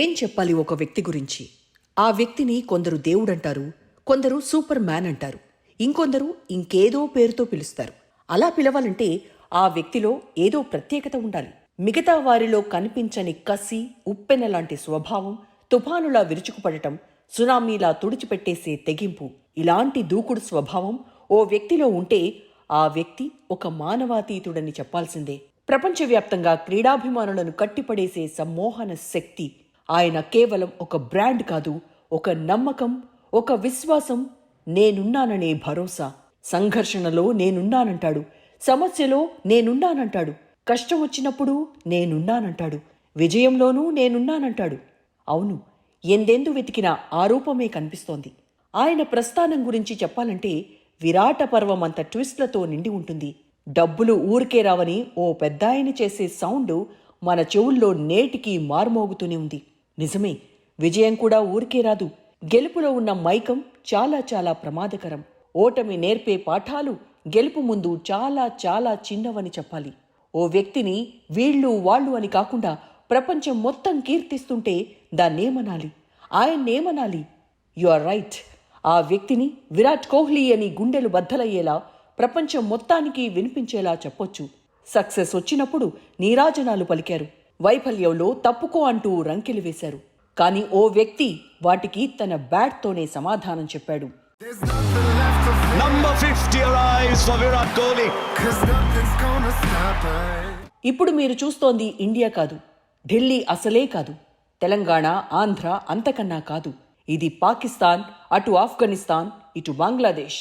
ఏం చెప్పాలి ఒక వ్యక్తి గురించి? ఆ వ్యక్తిని కొందరు దేవుడంటారు కొందరు సూపర్ మ్యాన్ అంటారు ఇంకొందరు ఇంకేదో పేరుతో పిలుస్తారు. అలా పిలవాలంటే ఆ వ్యక్తిలో ఏదో ప్రత్యేకత ఉండాలి. మిగతా వారిలో కనిపించని కసి ఉప్పెన లాంటి స్వభావం తుఫానులా విరుచుకుపడటం సునామీలా తుడిచిపెట్టేసే తెగింపు ఇలాంటి దూకుడు స్వభావం ఓ వ్యక్తిలో ఉంటే ఆ వ్యక్తి ఒక మానవాతీతుడని చెప్పాల్సిందే. ప్రపంచవ్యాప్తంగా క్రీడాభిమానులను కట్టిపడేసే సమ్మోహన శక్తి ఆయన కేవలం ఒక బ్రాండ్ కాదు ఒక నమ్మకం ఒక విశ్వాసం. నేనున్నాననే భరోసా. సంఘర్షణలో నేనున్నానంటాడు. సమస్యలో నేనున్నానంటాడు. కష్టం వచ్చినప్పుడు నేనున్నానంటాడు. విజయంలోనూ నేనున్నానంటాడు. అవును ఎందెందు వెతికిన ఆ రూపమే కనిపిస్తోంది. ఆయన ప్రస్థానం గురించి చెప్పాలంటే విరాట పర్వం అంత ట్విస్ట్లతో నిండి ఉంటుంది. డబ్బులు ఊరికే రావని ఓ పెద్దాయన చేసే సౌండ్ మన చెవుల్లో నేటికి మార్మోగుతూనే ఉంది. నిజమే విజయం కూడా ఊరికే రాదు. గెలుపులో ఉన్న మైకం చాలా చాలా ప్రమాదకరం. ఓటమి నేర్పే పాఠాలు గెలుపు ముందు చాలా చాలా చిన్నవని చెప్పాలి. ఓ వ్యక్తిని వీళ్ళు వాళ్ళు అని కాకుండా ప్రపంచం మొత్తం కీర్తిస్తుంటే దాన్నేమనాలి? ఆయన్నేమనాలి? You are right. ఆ వ్యక్తిని విరాట్ కోహ్లీ అని గుండెలు బద్దలయ్యేలా ప్రపంచం మొత్తానికి వినిపించేలా చెప్పొచ్చు. సక్సెస్ వచ్చినప్పుడు నీరాజనాలు పలికారు. వైఫల్యంలో తప్పుకో అంటూ రంకెలు వేశారు. కానీ ఓ వ్యక్తి వాటికి తన బ్యాట్తోనే సమాధానం చెప్పాడు. There's nothing left to fear, Number 50 arrives for Virat Kohli. cause nothing's gonna stop us. ఇప్పుడు మీరు చూస్తోంది ఇండియా కాదు ఢిల్లీ అసలే కాదు తెలంగాణ ఆంధ్ర అంతకన్నా కాదు. ఇది పాకిస్తాన్ అటు ఆఫ్ఘనిస్తాన్ ఇటు బంగ్లాదేశ్.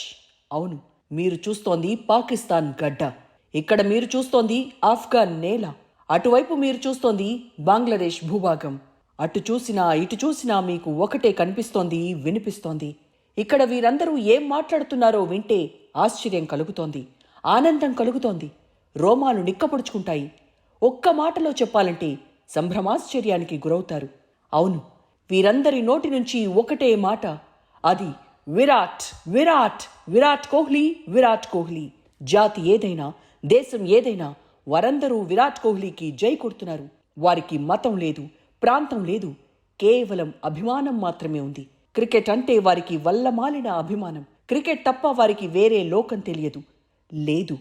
అవును మీరు చూస్తోంది పాకిస్తాన్ గడ్డ. ఇక్కడ మీరు చూస్తోంది ఆఫ్ఘన్ నేల. అటువైపు మీరు చూస్తోంది బంగ్లాదేశ్ భూభాగం. అటు చూసినా ఇటు చూసినా మీకు ఒకటే కనిపిస్తోంది వినిపిస్తోంది. ఇక్కడ వీరందరూ ఏం మాట్లాడుతున్నారో వింటే ఆశ్చర్యం కలుగుతోంది ఆనందం కలుగుతోంది రోమాలు నిక్కపొడుచుకుంటాయి. ఒక్క మాటలో చెప్పాలంటే సంభ్రమాశ్చర్యానికి గురవుతారు. అవును వీరందరి నోటి నుంచి ఒకటే మాట అది విరాట్ విరాట్ విరాట్ కోహ్లీ విరాట్ కోహ్లీ. జాతి ఏదైనా దేశం ఏదైనా వారందరూ విరాట్ కోహ్లీకి జై కొడుతున్నారు. వారికి మతం లేదు ప్రాంతం లేదు కేవలం అభిమానం మాత్రమే ఉంది. క్రికెట్ అంటే వారికి వల్లమాలిన అభిమానం. క్రికెట్ తప్ప వారికి వేరే లోకం తెలియదు. లేదు.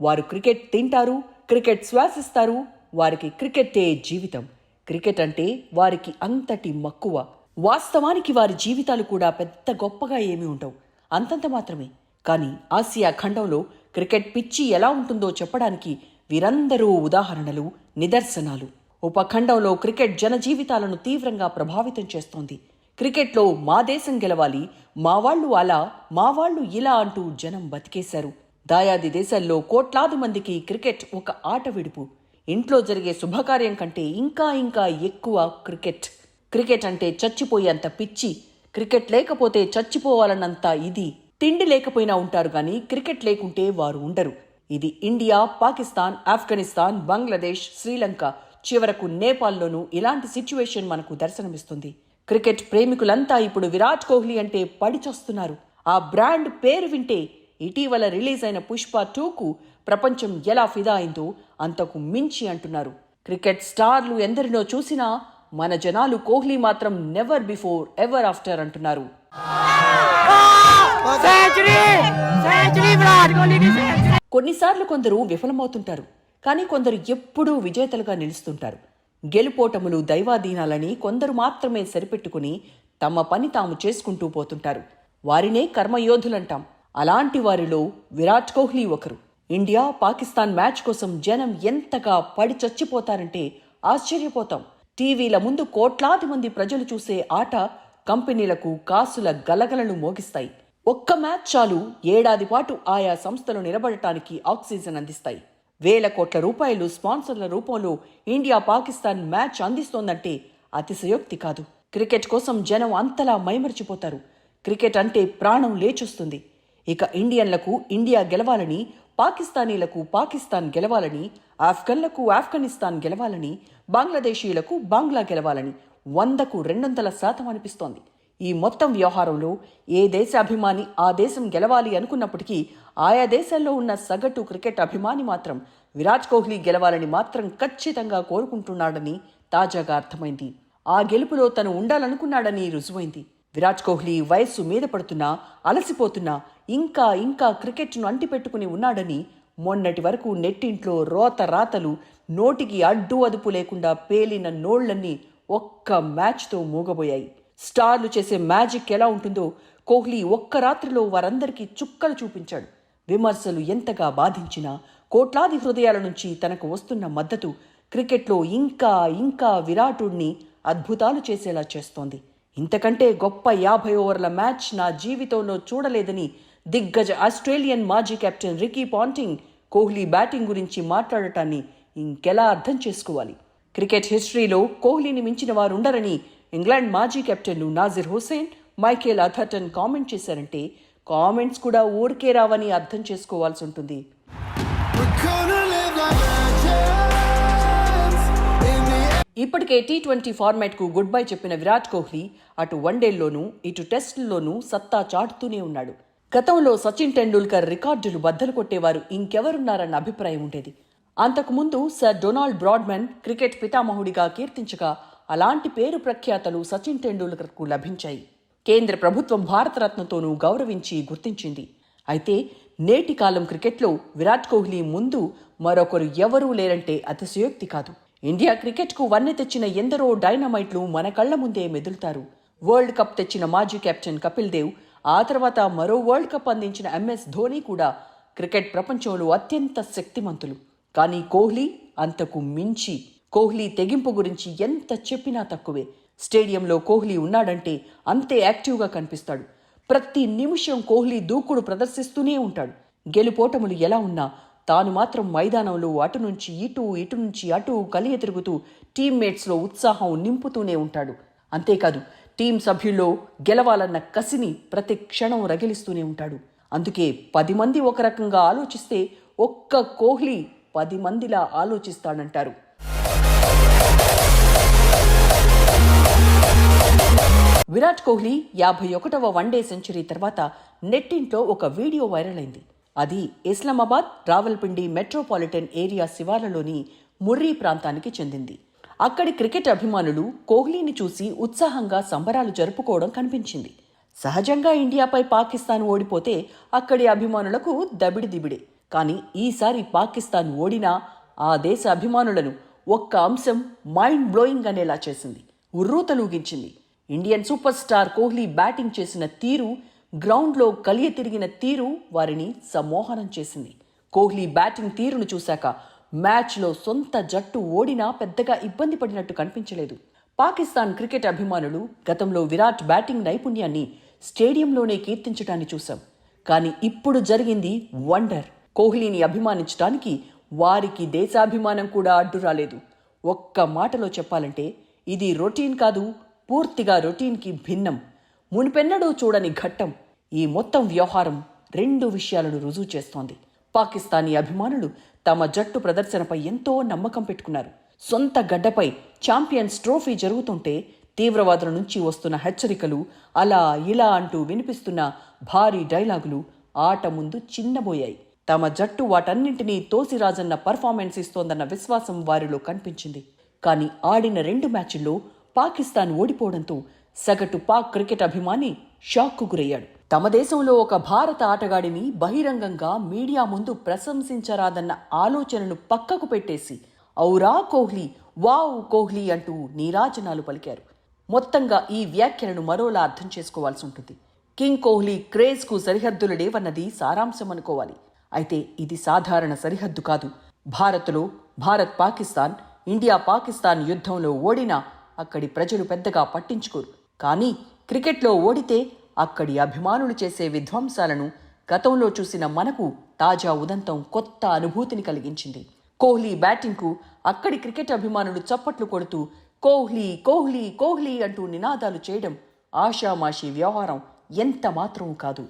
వారు క్రికెట్ తింటారు క్రికెట్ శ్వాసిస్తారు వారికి క్రికెట్టే జీవితం. క్రికెట్ అంటే వారికి అంతటి మక్కువ. వాస్తవానికి వారి జీవితాలు కూడా పెద్ద గొప్పగా ఏమీ ఉండవు. అంతంత మాత్రమే. కానీ ఆసియా ఖండంలో క్రికెట్ పిచ్చి ఎలా ఉంటుందో చెప్పడానికి వీరందరూ ఉదాహరణలు నిదర్శనాలు. ఉపఖండంలో క్రికెట్ జనజీవితాలను తీవ్రంగా ప్రభావితం చేస్తోంది. క్రికెట్లో మా దేశం గెలవాలి మా వాళ్ళు అలా మా వాళ్ళు ఇలా అంటూ జనం బతికేశారు. దాయాది దేశాల్లో కోట్లాది మందికి క్రికెట్ ఒక ఆట విడుపు. ఇంట్లో జరిగే శుభకార్యం కంటే ఇంకా ఇంకా ఎక్కువ క్రికెట్. క్రికెట్ అంటే చచ్చిపోయేంత పిచ్చి. క్రికెట్ లేకపోతే చచ్చిపోవాలన్నంత ఇది. తిండి లేకపోయినా ఉంటారు కానీ క్రికెట్ లేకుంటే వారు ఉండరు. ఇది ఇండియా పాకిస్తాన్ ఆఫ్ఘనిస్తాన్ బంగ్లాదేశ్ శ్రీలంక. చివరకు నేపాల్లోనూ ఇలాంటి సిచ్యువేషన్ మనకు దర్శనమిస్తుంది. క్రికెట్ ప్రేమికులంతా ఇప్పుడు విరాట్ కోహ్లీ అంటే పడిచొస్తున్నారు ఆ బ్రాండ్ పేరు వింటే ఇటీవల రిలీజ్ అయిన పుష్ప టూకు ప్రపంచం ఎలా ఫిదా అయిందో అంతకు మించి అంటున్నారు. క్రికెట్ స్టార్లు ఎందరినో చూసినా మన జనాలు కోహ్లీ మాత్రం నెవర్ బిఫోర్ ఎవర్ ఆఫ్టర్ అంటున్నారు. కొన్నిసార్లు కొందరు విఫలమవుతుంటారు కానీ కొందరు ఎప్పుడూ విజేతలుగా నిలుస్తుంటారు. గెలుపోటములు దైవాధీనాలని కొందరు మాత్రమే సరిపెట్టుకుని తమ పని తాము చేసుకుంటూ పోతుంటారు. వారినే కర్మయోధులంటాం. అలాంటి వారిలో విరాట్ కోహ్లీ ఒకరు. ఇండియా పాకిస్తాన్ మ్యాచ్ కోసం జనం ఎంతగా పడి చచ్చిపోతారంటే ఆశ్చర్యపోతాం. టీవీల ముందు కోట్లాది మంది ప్రజలు చూసే ఆట కంపెనీలకు కాసుల గలగలను మోగిస్తాయి. ఒక్క మ్యాచ్ చాలు ఏడాది పాటు ఆయా సంస్థలు నిలబడటానికి ఆక్సిజన్ అందిస్తాయి. వేల కోట్ల రూపాయలు స్పాన్సర్ల రూపంలో ఇండియా పాకిస్తాన్ మ్యాచ్ అందిస్తోందంటే అతిశయోక్తి కాదు. క్రికెట్ కోసం జనం అంతలా మైమరిచిపోతారు. క్రికెట్ అంటే ప్రాణం లేచొస్తుంది. ఇక ఇండియన్లకు ఇండియా గెలవాలని పాకిస్తానీలకు పాకిస్తాన్ గెలవాలని ఆఫ్ఘన్లకు ఆఫ్ఘనిస్తాన్ గెలవాలని బంగ్లాదేశీయులకు బంగ్లా గెలవాలని వందకు రెండొందల శాతం అనిపిస్తోంది. ఈ మొత్తం వ్యవహారంలో ఏ దేశ అభిమాని ఆ దేశం గెలవాలి అనుకున్నప్పటికీ ఆయా దేశాల్లో ఉన్న సగటు క్రికెట్ అభిమాని మాత్రం విరాట్ కోహ్లీ గెలవాలని మాత్రం ఖచ్చితంగా కోరుకుంటున్నాడని తాజాగా అర్థమైంది. ఆ గెలుపులో తను ఉండాలనుకున్నాడని రుజువైంది. విరాట్ కోహ్లీ వయస్సు మీద పడుతున్నా అలసిపోతున్నా ఇంకా ఇంకా క్రికెట్ను అంటిపెట్టుకుని ఉన్నాడని మొన్నటి వరకు నెట్టింట్లో రోత రాతలు నోటికి అడ్డు అదుపు లేకుండా పేలిన నోళ్ళన్నీ ఒక్క మ్యాచ్తో మూగబోయాయి. స్టార్లు చేసే మ్యాజిక్ ఎలా ఉంటుందో కోహ్లీ ఒక్క రాత్రిలో వారందరికీ చుక్కలు చూపించాడు. విమర్శలు ఎంతగా బాధించినా కోట్లాది హృదయాల నుంచి తనకు వస్తున్న మద్దతు క్రికెట్లో ఇంకా ఇంకా విరాటుడిని అద్భుతాలు చేసేలా చేస్తోంది. ఇంతకంటే గొప్ప యాభై ఓవర్ల మ్యాచ్ నా జీవితంలో చూడలేదని దిగ్గజ ఆస్ట్రేలియన్ మాజీ captain Ricky Ponting Kohli batting గురించి మాట్లాడటాన్ని ఇంకెలా అర్థం చేసుకోవాలి? క్రికెట్ హిస్టరీలో కోహ్లీని మించిన వారుండరని ఇంగ్లాండ్ మాజీ కెప్టెన్లు Nasser Hussain Michael Atherton comment చేశారంటే కామెంట్స్ కూడా ఊరికే రావని అర్థం చేసుకోవాల్సి ఉంటుంది. ఇప్పటికే టీ ట్వంటీ ఫార్మాట్కు గుడ్ బై చెప్పిన విరాట్ కోహ్లీ అటు వన్డేల్లోనూ ఇటు టెస్టుల్లోనూ సత్తా చాటుతూనే ఉన్నాడు. గతంలో సచిన్ టెండూల్కర్ రికార్డులు బద్దలు కొట్టేవారు ఇంకెవరున్నారన్న అభిప్రాయం ఉండేది. అంతకుముందు సర్ డొనాల్డ్ బ్రాడ్మెన్ క్రికెట్ పితామహుడిగా కీర్తించగా అలాంటి పేరు ప్రఖ్యాతలు సచిన్ టెండూల్కర్కు లభించాయి. కేంద్ర ప్రభుత్వం భారతరత్నతోనూ గౌరవించి గుర్తించింది. అయితే నేటి కాలం క్రికెట్లో విరాట్ కోహ్లీ ముందు మరొకరు ఎవరూ లేరంటే అతిశయోక్తి కాదు. ఇండియా క్రికెట్కు వన్నె తెచ్చిన ఎందరో డైనమైట్లు మన కళ్ళ ముందే మెదులుతారు. వరల్డ్ కప్ తెచ్చిన మాజీ కెప్టెన్ కపిల్ దేవ్ ఆ తర్వాత మరో వరల్డ్ కప్ అందించిన ఎంఎస్ ధోని కూడా క్రికెట్ ప్రపంచంలో అత్యంత శక్తిమంతులు. కానీ కోహ్లీ అంతకు మించి కోహ్లీ తెగింపు గురించి ఎంత చెప్పినా తక్కువే. స్టేడియంలో కోహ్లీ ఉన్నాడంటే అంతే యాక్టివ్గా కనిపిస్తాడు. ప్రతి నిమిషం కోహ్లీ దూకుడు ప్రదర్శిస్తూనే ఉంటాడు. గెలుపోటములు ఎలా ఉన్నా తాను మాత్రం మైదానంలో అటు నుంచి ఇటు ఇటు నుంచి అటు కలియ తిరుగుతూ టీమ్మేట్స్లో ఉత్సాహం నింపుతూనే ఉంటాడు. అంతేకాదు టీం సభ్యుల్లో గెలవాలన్న కసిని ప్రతి క్షణం రగిలిస్తూనే ఉంటాడు. అందుకే పది మంది ఒక రకంగా ఆలోచిస్తే ఒక్క కోహ్లీ పది మందిలా ఆలోచిస్తాడంటారు. విరాట్ కోహ్లీ యాభై ఒకటవ వన్డే సెంచరీ తర్వాత నెట్టింట్లో ఒక వీడియో వైరల్ అయింది అది ఇస్లామాబాద్ రావల్పిండి మెట్రోపాలిటన్ ఏరియా శివార్లలోని ముర్రీ ప్రాంతానికి చెందింది. అక్కడి క్రికెట్ అభిమానులు కోహ్లీని చూసి ఉత్సాహంగా సంబరాలు జరుపుకోవడం కనిపించింది. సహజంగా ఇండియాపై పాకిస్తాన్ ఓడిపోతే అక్కడి అభిమానులకు దబిడి దిబిడే. కానీ ఈసారి పాకిస్తాన్ ఓడినా ఆ దేశ అభిమానులను ఒక్క అంశం మైండ్ బ్లోయింగ్ అనేలా చేసింది. ఉర్రూతలూగించింది. Indian superstar Kohli batting చేసిన తీరు గ్రౌండ్లో కలియ తిరిగిన తీరు వారిని సమ్మోహనం చేసింది. కోహ్లీ బ్యాటింగ్ తీరును చూశాక మ్యాచ్లో సొంత జట్టు ఓడినా పెద్దగా ఇబ్బంది పడినట్టు కనిపించలేదు. పాకిస్తాన్ క్రికెట్ అభిమానులు గతంలో విరాట్ బ్యాటింగ్ నైపుణ్యాన్ని స్టేడియంలోనే కీర్తించడాన్ని చూశాం. కానీ ఇప్పుడు జరిగింది వండర్. కోహ్లీని అభిమానించడానికి వారికి దేశాభిమానం కూడా అడ్డు రాలేదు ఒక్క మాటలో చెప్పాలంటే ఇది రొటీన్ కాదు పూర్తిగా రొటీన్కి భిన్నం. మునిపెన్నడూ చూడని ఘట్టం. ఈ మొత్తం వ్యవహారం రెండు విషయాలను రుజువు చేస్తోంది. పాకిస్తానీ అభిమానులు తమ జట్టు ప్రదర్శనపై ఎంతో నమ్మకం పెట్టుకున్నారు. సొంత గడ్డపై ఛాంపియన్స్ ట్రోఫీ జరుగుతుంటే తీవ్రవాదుల నుంచి వస్తున్న హెచ్చరికలు అలా ఇలా అంటూ వినిపిస్తున్న భారీ డైలాగులు ఆట ముందు చిన్నబోయాయి. తమ జట్టు వాటన్నింటినీ తోసిరాజన్న పర్ఫార్మెన్స్ ఇస్తోందన్న విశ్వాసం వారిలో కనిపించింది. కానీ ఆడిన రెండు మ్యాచ్ల్లో పాకిస్తాన్ ఓడిపోవడంతో సగటు పాక్ క్రికెట్ అభిమాని షాక్కు గురయ్యాడు. తమ దేశంలో ఒక భారత ఆటగాడిని బహిరంగంగా మీడియా ముందు ప్రశంసించరాదన్న ఆలోచనను పక్కకు పెట్టేసి ఔరా కోహ్లీ వావ్ కోహ్లీ అంటూ నీరాజనాలు పలికారు. మొత్తంగా ఈ వ్యాఖ్యలను మరోలా అర్థం చేసుకోవాల్సి ఉంటుంది. కింగ్ కోహ్లీ క్రేజ్కు సరిహద్దులు లేవన్నది సారాంశం అనుకోవాలి. అయితే ఇది సాధారణ సరిహద్దు కాదు. భారత్లో భారత్ పాకిస్తాన్ ఇండియా పాకిస్తాన్ యుద్ధంలో ఓడినా అక్కడి ప్రజలు పెద్దగా పట్టించుకోరు. కానీ క్రికెట్లో ఓడితే అక్కడి అభిమానులు చేసే విధ్వంసాలను గతంలో చూసిన మనకు తాజా ఉదంతం కొత్త అనుభూతిని కలిగించింది. కోహ్లీ బ్యాటింగ్కు అక్కడి క్రికెట్ అభిమానులు చప్పట్లు కొడుతూ కోహ్లీ కోహ్లీ కోహ్లీ అంటూ నినాదాలు చేయడం ఆషామాషి వ్యవహారం ఎంత మాత్రం కాదు.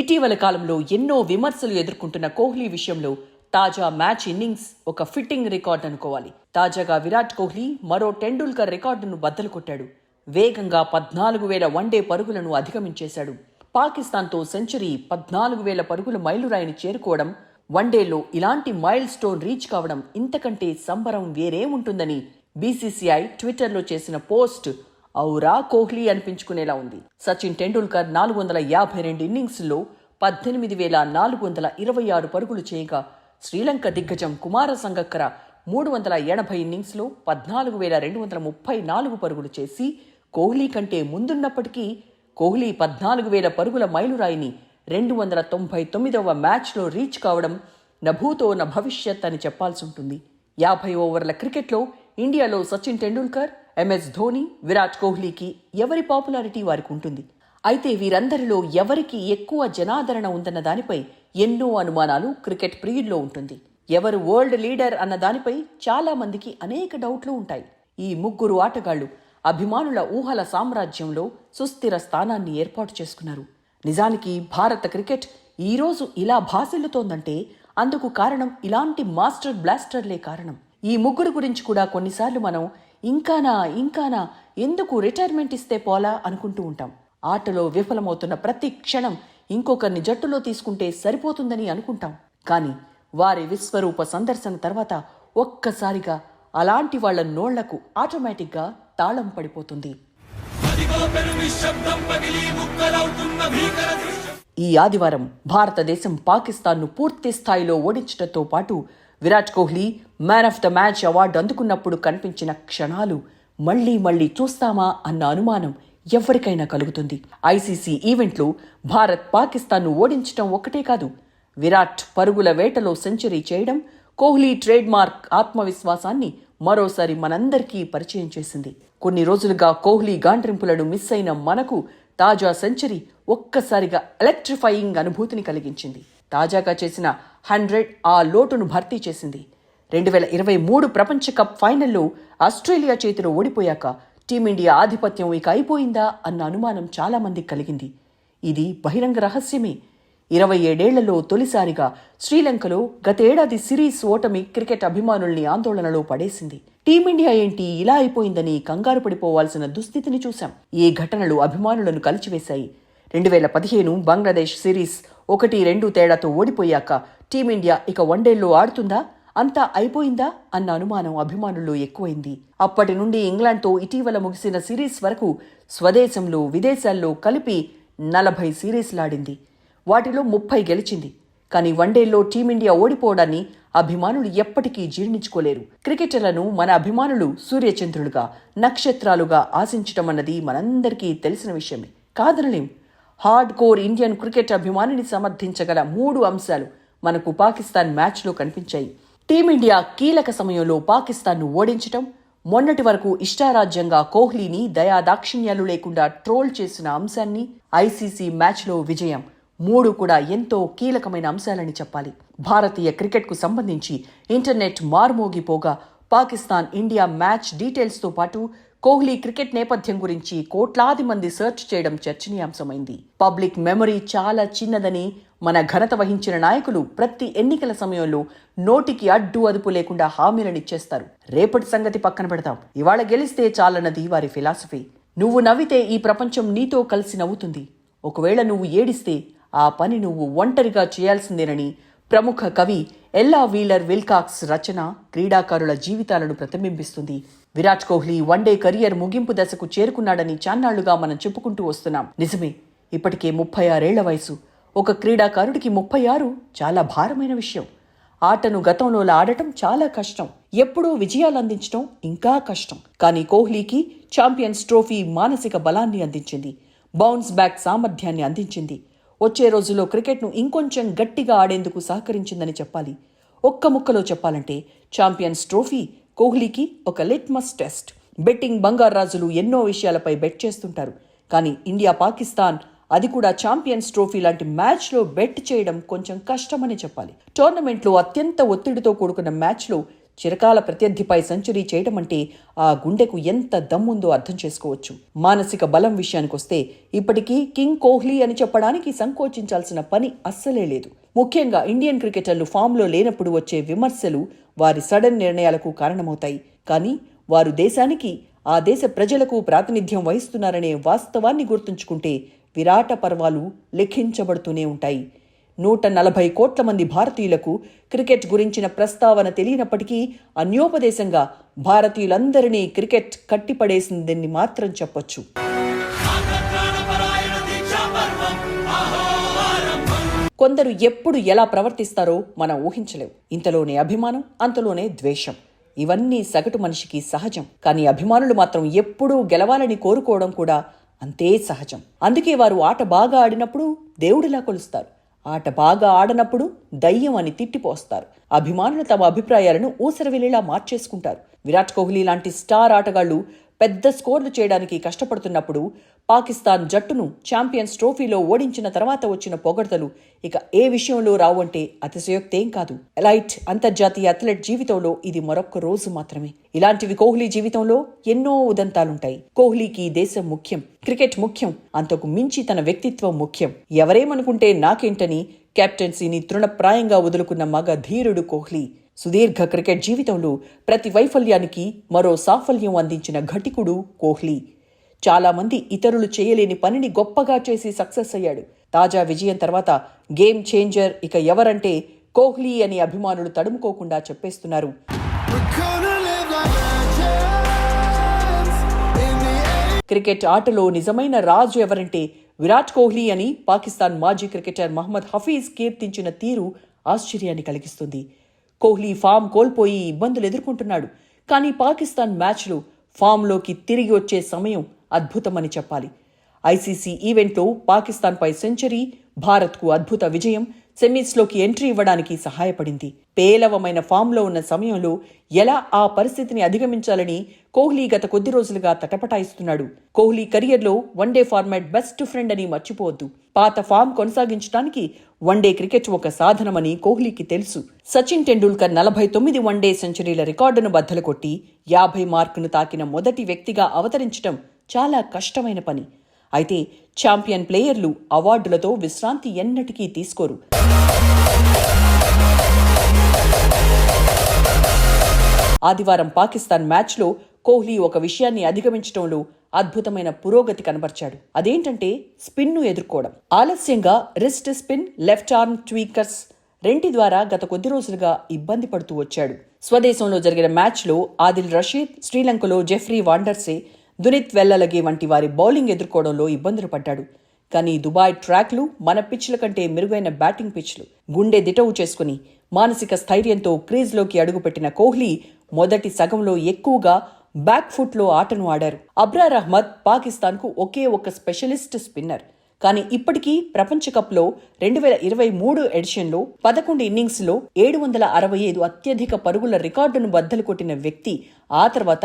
ఇటీవల కాలంలో ఎన్నో విమర్శలు ఎదుర్కొంటున్న కోహ్లీ విషయంలో తాజా మ్యాచ్ ఇన్నింగ్స్ ఒక ఫిట్టింగ్ రికార్డ్ అనుకోవాలి. తాజాగా విరాట్ కోహ్లీ మరో టెండూల్కర్ రికార్డును బద్దలు కొట్టాడు. వేగంగా పద్నాలుగు వేల వన్డే పరుగులను అధిగమించేశాడు. పాకిస్తాన్తో సెంచరీ పద్నాలుగు వేల పరుగుల మైలురాయిని చేరుకోవడం వన్డేలో ఇలాంటి మైల్ స్టోన్ రీచ్ కావడం ఇంతకంటే సంబరం వేరే ఉంటుందని బీసీసీఐ ట్విట్టర్లో చేసిన పోస్ట్ ఔరా కోహ్లీ అనిపించుకునేలా ఉంది. సచిన్ టెండూల్కర్ నాలుగు వందల యాభై రెండు ఇన్నింగ్స్లో పద్దెనిమిది వేల నాలుగు వందల ఇరవై ఆరు పరుగులు చేయగా శ్రీలంక దిగ్గజం కుమార సంగక్కర మూడు వందల ఎనభై ఇన్నింగ్స్లో పద్నాలుగు వేల రెండు వందల ముప్పై నాలుగు పరుగులు చేసి కోహ్లీ కంటే ముందున్నప్పటికీ కోహ్లీ పద్నాలుగు వేల పరుగుల మైలురాయిని రెండు వందల తొంభై తొమ్మిదవ మ్యాచ్లో రీచ్ కావడం నభూతో న భవిష్యత్ అని చెప్పాల్సి ఉంటుంది. యాభై ఓవర్ల క్రికెట్లో ఇండియాలో సచిన్ టెండూల్కర్ ఎంఎస్ ధోని విరాట్ కోహ్లీకి ఎవరి పాపులారిటీ వారికి ఉంటుంది? అయితే వీరందరిలో ఎవరికి ఎక్కువ జనాదరణ ఉందన్న దానిపై ఎన్నో అనుమానాలు క్రికెట్ ప్రియుల్లో ఉంటుంది. ఎవరు వరల్డ్ లీడర్ అన్న దానిపై చాలా మందికి అనేక డౌట్లు ఉంటాయి. ఈ ముగ్గురు ఆటగాళ్ళు అభిమానుల ఊహల సామ్రాజ్యంలో సుస్థిర స్థానాన్ని ఏర్పాటు చేసుకున్నారు. నిజానికి భారత క్రికెట్ ఈరోజు ఇలా భాసిల్లుతోందంటే అందుకు కారణం ఇలాంటి మాస్టర్ బ్లాస్టర్లే కారణం. ఈ ముగ్గురు గురించి కూడా కొన్నిసార్లు మనం ఇంకానా ఇంకానా ఎందుకు రిటైర్మెంట్ ఇస్తే పోలా అనుకుంటూ ఉంటాం. ఆటలో విఫలమవుతున్న ప్రతి క్షణం ఇంకొకరిని జట్టులో తీసుకుంటే సరిపోతుందని అనుకుంటాం. కానీ వారి విశ్వరూప సందర్శన తర్వాత ఒక్కసారిగా అలాంటి వాళ్ళ నోళ్ళకు ఆటోమేటిక్గా తాళం పడిపోతుంది. ఈ ఆదివారం భారతదేశం పాకిస్తాన్ను పూర్తి స్థాయిలో ఓడించడంతో పాటు Virat Kohli man of the match award అందుకున్నప్పుడు కనిపించిన క్షణాలు మళ్ళీ మళ్ళీ చూస్తామా అన్న అనుమానం ఎవరికైనా కలుగుతుంది. ఐసీసీ ఈవెంట్లో భారత్ పాకిస్తాన్ను ఓడించటం ఒక్కటే కాదు. విరాట్ పరుగుల వేటలో సెంచరీ చేయడం కోహ్లీ ట్రేడ్ మార్క్ ఆత్మవిశ్వాసాన్ని మరోసారి మనందరికీ పరిచయం చేసింది. కొన్ని రోజులుగా కోహ్లీ గాండ్రింపులను మిస్ అయిన మనకు తాజా సెంచరీ ఒక్కసారిగా ఎలక్ట్రిఫైయింగ్ అనుభూతిని కలిగించింది. తాజాగా చేసిన హండ్రెడ్ ఆ లోటును భర్తీ చేసింది. రెండు వేల ఇరవై మూడు ప్రపంచ కప్ ఫైనల్లో ఆస్ట్రేలియా చేతిలో ఓడిపోయాక టీమిండియా ఆధిపత్యం ఇక అయిపోయిందా అన్న అనుమానం చాలా మందికి కలిగింది. ఇది బహిరంగ రహస్యమే. ఇరవై ఏడేళ్ళలో తొలిసారిగా శ్రీలంకలో గతేడాది సిరీస్ ఓటమి క్రికెట్ అభిమానుల్ని ఆందోళనలో పడేసింది. టీమిండియా ఏంటి ఇలా అయిపోయిందని కంగారు పడిపోవాల్సిన దుస్థితిని చూశాం. ఈ ఘటనలు అభిమానులను కలిచివేశాయి. రెండు వేల పదిహేను బంగ్లాదేశ్ సిరీస్ ఒకటి రెండు తేడాతో ఓడిపోయాక టీమిండియా ఇక వన్డేల్లో ఆడుతుందా? అంతా అయిపోయిందా? అన్న అనుమానం అభిమానుల్లో ఎక్కువైంది. అప్పటి నుండి ఇంగ్లాండ్తో ఇటీవల ముగిసిన సిరీస్ వరకు స్వదేశంలో విదేశాల్లో కలిపి నలభై సిరీస్లాడింది. వాటిలో ముప్పై గెలిచింది. కానీ వన్డేల్లో టీమిండియా ఓడిపోవడాన్ని అభిమానులు ఎప్పటికీ జీర్ణించుకోలేరు. క్రికెటర్లను మన అభిమానులు సూర్యచంద్రులుగా నక్షత్రాలుగా ఆశించటం అన్నది మనందరికీ తెలిసిన విషయమే. కాదనలేం. హార్డ్ కోర్ ఇండియన్ క్రికెట్ అభిమానిని సమర్థించగల మూడు అంశాలు మనకు పాకిస్తాన్ మ్యాచ్లో కనిపించాయి. టీమిండియా కీలక సమయంలో పాకిస్తాన్ను ఓడించటం మొన్నటి వరకు ఇష్టారాజ్యంగా కోహ్లీని దయాదాక్షిణ్యాలు లేకుండా ట్రోల్ చేసిన అంశాన్ని ఐసీసీ మ్యాచ్లో విజయం. మూడు కూడా ఎంతో కీలకమైన అంశాలని చెప్పాలి. భారతీయ క్రికెట్కు సంబంధించి ఇంటర్నెట్ మార్మోగిపోగా పాకిస్తాన్ ఇండియా మ్యాచ్ డీటెయిల్స్తో పాటు కోహ్లీ క్రికెట్ నేపథ్యం గురించి కోట్లాది మంది సెర్చ్ చేయడం చర్చనీయాంశమైంది. పబ్లిక్ మెమరీ చాలా చిన్నదని మన ఘనత వహించిన నాయకులు ప్రతి ఎన్నికల సమయంలో నోటికి అడ్డు అదుపు లేకుండా హామీలనిచ్చేస్తారు రేపటి సంగతి పక్కన పెడతాం. ఇవాళ గెలిస్తే చాలన్నది వారి ఫిలాసఫీ. నువ్వు నవ్వితే ఈ ప్రపంచం నీతో కలిసి నవ్వుతుంది. ఒకవేళ నువ్వు ఏడిస్తే ఆ పని నువ్వు ఒంటరిగా చేయాల్సిందేనని ప్రముఖ కవి ఎల్లా వీలర్ విల్కాక్స్ రచన క్రీడాకారుల జీవితాలను ప్రతిబింబిస్తుంది. విరాట్ కోహ్లీ వన్డే కెరియర్ ముగింపు దశకు చేరుకున్నాడని చాన్నాళ్ళుగా మనం చెప్పుకుంటూ వస్తున్నాం. నిజమే ఇప్పటికే ముప్పై ఆరేళ్ళ వయసు. ఒక క్రీడాకారుడికి ముప్పై ఆరు చాలా భారమైన విషయం. ఆటను గతంలోలా ఆడటం చాలా కష్టం. ఎప్పుడూ విజయాలు అందించడం ఇంకా కష్టం. కానీ కోహ్లీకి ఛాంపియన్స్ ట్రోఫీ మానసిక బలాన్ని అందించింది. బౌన్స్ బ్యాక్ సామర్థ్యాన్ని అందించింది. వచ్చే రోజుల్లో క్రికెట్ను ఇంకొంచెం గట్టిగా ఆడేందుకు సహకరించిందని చెప్పాలి. ఒక్క ముక్కలో చెప్పాలంటే ఛాంపియన్స్ ట్రోఫీ కోహ్లీకి ఒక లిట్మస్ టెస్ట్. బెట్టింగ్ బంగారు రాజులు ఎన్నో విషయాలపై బెట్ చేస్తుంటారు. కానీ ఇండియా పాకిస్తాన్ అది కూడా ఛాంపియన్స్ ట్రోఫీ లాంటి మ్యాచ్లో బెట్ చేయడం కొంచెం కష్టమని చెప్పాలి. టోర్నమెంట్లో అత్యంత ఒత్తిడితో కూడుకున్న మ్యాచ్లో చిరకాల ప్రత్యర్థిపై సెంచరీ చేయడం అంటే ఆ గుండెకు ఎంత దమ్ముందో అర్థం చేసుకోవచ్చు. మానసిక బలం విషయానికొస్తే ఇప్పటికీ కింగ్ కోహ్లీ అని చెప్పడానికి సంకోచించాల్సిన పని అస్సలే లేదు. ముఖ్యంగా ఇండియన్ క్రికెటర్లు ఫామ్లో లేనప్పుడు వచ్చే విమర్శలు వారి సడన్ నిర్ణయాలకు కారణమవుతాయి. కానీ వారు దేశానికి ఆ దేశ ప్రజలకు ప్రాతినిధ్యం వహిస్తున్నారనే వాస్తవాన్ని గుర్తుంచుకుంటే విరాట పర్వాలు లెఖించబడుతూనే ఉంటాయి. నూట నలభై కోట్ల మంది భారతీయులకు క్రికెట్ గురించిన ప్రస్తావన తెలియనప్పటికీ అన్యోపదేశంగా భారతీయులందరినీ క్రికెట్ కట్టిపడేసిందని మాత్రం చెప్పొచ్చు. కొందరు ఎప్పుడు ఎలా ప్రవర్తిస్తారో మనం ఊహించలేం. ఇంతలోనే అభిమానం అంతలోనే ద్వేషం. ఇవన్నీ సగటు మనిషికి సహజం. కానీ అభిమానులు మాత్రం ఎప్పుడూ గెలవాలని కోరుకోవడం కూడా అంతే సహజం. అందుకే వారు ఆట బాగా ఆడినప్పుడు దేవుడిలా కొలుస్తారు. ఆట బాగా ఆడనప్పుడు దయ్యం అని తిట్టిపోస్తారు అభిమానులు తమ అభిప్రాయాలను ఊసరవెల్లిలా మార్చేసుకుంటారు. విరాట్ కోహ్లీ లాంటి స్టార్ ఆటగాళ్ళు పెద్ద స్కోర్లు చేయడానికి కష్టపడుతున్నప్పుడు పాకిస్తాన్ జట్టును ఛాంపియన్స్ ట్రోఫీలో ఓడించిన తర్వాత వచ్చిన పొగడ్తలు ఇక ఏ విషయంలో రావు అంటే అతిశయోక్తేం కాదు. ఎలైట్ అంతర్జాతీయ అథ్లెట్ జీవితంలో ఇది మరొక్క రోజు మాత్రమే. ఇలాంటివి కోహ్లీ జీవితంలో ఎన్నో ఉదంతాలుంటాయి. కోహ్లీకి దేశం ముఖ్యం క్రికెట్ ముఖ్యం అంతకు మించి తన వ్యక్తిత్వం ముఖ్యం. ఎవరేమనుకుంటే నాకేంటని కెప్టెన్సీని తృణప్రాయంగా వదులుకున్న మగ ధీరుడు కోహ్లీ. సుదీర్ఘ క్రికెట్ జీవితంలో ప్రతి వైఫల్యానికి మరో సాఫల్యం అందించిన ఘటికుడు కోహ్లీ. చాలా మంది ఇతరులు చేయలేని పనిని గొప్పగా చేసి సక్సెస్ అయ్యాడు. తాజా విజయం తర్వాత గేమ్ చేంజర్ ఇక ఎవరంటే కోహ్లీ అని అభిమానులు తడుముకోకుండా చెప్పేస్తున్నారు. క్రికెట్ ఆటలో నిజమైన రాజు ఎవరంటే విరాట్ కోహ్లీ అని పాకిస్తాన్ మాజీ క్రికెటర్ మహమ్మద్ హఫీజ్ కీర్తించిన తీరు ఆశ్చర్యాన్ని కలిగిస్తుంది. కోహ్లీ ఫామ్ కోల్పోయి ఇబ్బందులు ఎదుర్కొంటున్నాడు. కానీ పాకిస్తాన్ మ్యాచ్లో ఫామ్లోకి తిరిగి వచ్చే సమయం అద్భుతమని చెప్పాలి. ఐసీసీ ఈవెంట్లో పాకిస్తాన్పై సెంచరీ భారత్కు అద్భుత విజయం సెమీస్లోకి ఎంట్రీ ఇవ్వడానికి సహాయపడింది. పేలవమైన ఫామ్లో ఉన్న సమయంలో ఎలా ఆ పరిస్థితిని అధిగమించాలని కోహ్లీ గత కొద్ది రోజులుగా తటపటాయిస్తున్నాడు. కోహ్లీ కెరియర్లో వన్డే ఫార్మాట్ బెస్ట్ ఫ్రెండ్ అని మర్చిపోవద్దు. పాత ఫామ్ కొనసాగించడానికి వన్డే క్రికెట్ ఒక సాధనమని కోహ్లీకి తెలుసు. సచిన్ టెండూల్కర్ నలభై తొమ్మిది వన్డే సెంచరీల రికార్డును బద్దలు కొట్టి యాభై మార్కును తాకిన మొదటి వ్యక్తిగా అవతరించడం చాలా కష్టమైన పని. అయితే ఛాంపియన్ ప్లేయర్లు అవార్డులతో విశ్రాంతి ఎన్నటికీ తీసుకోరు. ఆదివారం పాకిస్తాన్ మ్యాచ్లో కోహ్లీ ఒక విషయాన్ని అధిగమించడంలో అద్భుతమైన పురోగతి కనబర్చాడు. అదేంటంటే స్పిన్ను ఎదుర్కోవడం. ఆలస్యంగా wrist spin left arm tweakers రెంటి ద్వారా గత కొద్ది రోజులుగా ఇబ్బంది పడుతూ వచ్చాడు. స్వదేశంలో జరిగిన మ్యాచ్లో ఆదిల్ రషీద్ శ్రీలంకలో జెఫ్రీ వాండర్సే దునిత్ వెల్లలగే వంటి వారి బౌలింగ్ ఎదుర్కోవడంలో ఇబ్బందులు పడ్డాడు. కానీ దుబాయ్ ట్రాక్లు మన పిచ్ల కంటే మెరుగైన బ్యాటింగ్ పిచ్లు. గుండె దిటవు చేసుకుని మానసిక స్థైర్యంతో క్రీజ్లోకి అడుగుపెట్టిన కోహ్లీ మొదటి సగంలో ఎక్కువగా బ్యాక్ ఫుట్లో ఆటను ఆడారు. అబ్రార్ అహ్మద్ పాకిస్తాన్కు ఒకే ఒక స్పెషలిస్ట్ స్పిన్నర్. కానీ ఇప్పటికీ ప్రపంచ కప్లో రెండు వేల ఇరవై మూడు ఎడిషన్లో పదకొండు ఇన్నింగ్స్లో ఏడు వందల అరవై ఐదు అత్యధిక పరుగుల రికార్డును బద్దలు కొట్టిన వ్యక్తి ఆ తర్వాత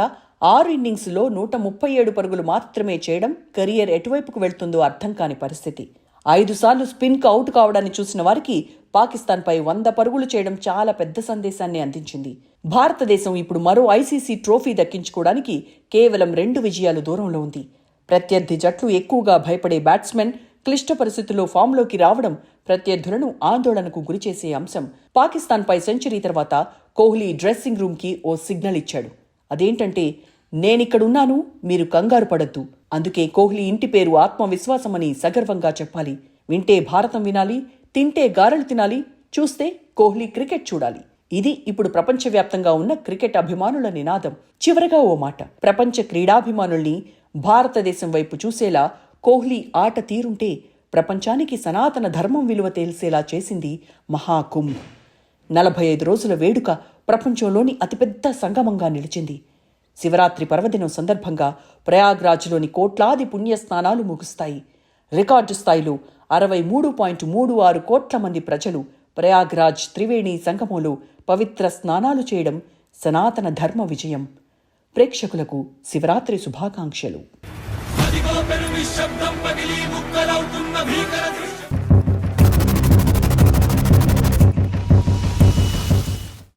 ఆరు ఇన్నింగ్స్లో నూట ముప్పై ఏడు పరుగులు మాత్రమే చేయడం కెరియర్ ఎటువైపుకు వెళ్తుందో అర్థం కాని పరిస్థితి. ఐదు సార్లు స్పిన్కు అవుట్ కావడాన్ని చూసిన వారికి పాకిస్తాన్పై వంద పరుగులు చేయడం చాలా పెద్ద సందేశాన్ని అందించింది. భారతదేశం ఇప్పుడు మరో ఐసీసీ ట్రోఫీ దక్కించుకోవడానికి కేవలం రెండు విజయాలు దూరంలో ఉంది. ప్రత్యర్థి జట్లు ఎక్కువగా భయపడే బ్యాట్స్మెన్ క్లిష్ట పరిస్థితుల్లో ఫామ్లోకి రావడం ప్రత్యర్థులను ఆందోళనకు గురిచేసే అంశం. పాకిస్తాన్పై సెంచరీ తర్వాత కోహ్లీ డ్రెస్సింగ్ రూమ్కి ఓ సిగ్నల్ ఇచ్చాడు. అదేంటంటే నేనిక్కడున్నాను మీరు కంగారు పడద్దు. అందుకే కోహ్లీ ఇంటి పేరు ఆత్మవిశ్వాసమని సగర్వంగా చెప్పాలి. వింటే భారతం వినాలి తింటే గారెలు తినాలి చూస్తే కోహ్లీ క్రికెట్ చూడాలి. ఇది ఇప్పుడు ప్రపంచవ్యాప్తంగా ఉన్న క్రికెట్ అభిమానుల నినాదం. చివరగా ఓ మాట. ప్రపంచ క్రీడాభిమానుల్ని భారతదేశం వైపు చూసేలా కోహ్లీ ఆట తీరుంటే ప్రపంచానికి సనాతన ధర్మం విలువ తెలిసేలా చేసింది మహాకుంభ్. నలభై ఐదు రోజుల వేడుక ప్రపంచంలోని అతిపెద్ద సంగమంగా నిలిచింది. శివరాత్రి పర్వదినం సందర్భంగా ప్రయాగ్రాజ్లోని కోట్లాది పుణ్యస్నానాలు ముగుస్తాయి. రికార్డు స్థాయిలో అరవై మూడు పాయింట్ మూడు ఆరు కోట్ల మంది ప్రజలు ప్రయాగ్రాజ్ త్రివేణి సంగమంలో పవిత్ర స్నానాలు చేయడం సనాతన ధర్మ విజయం. ప్రేక్షకులకు శివరాత్రి శుభాకాంక్షలు.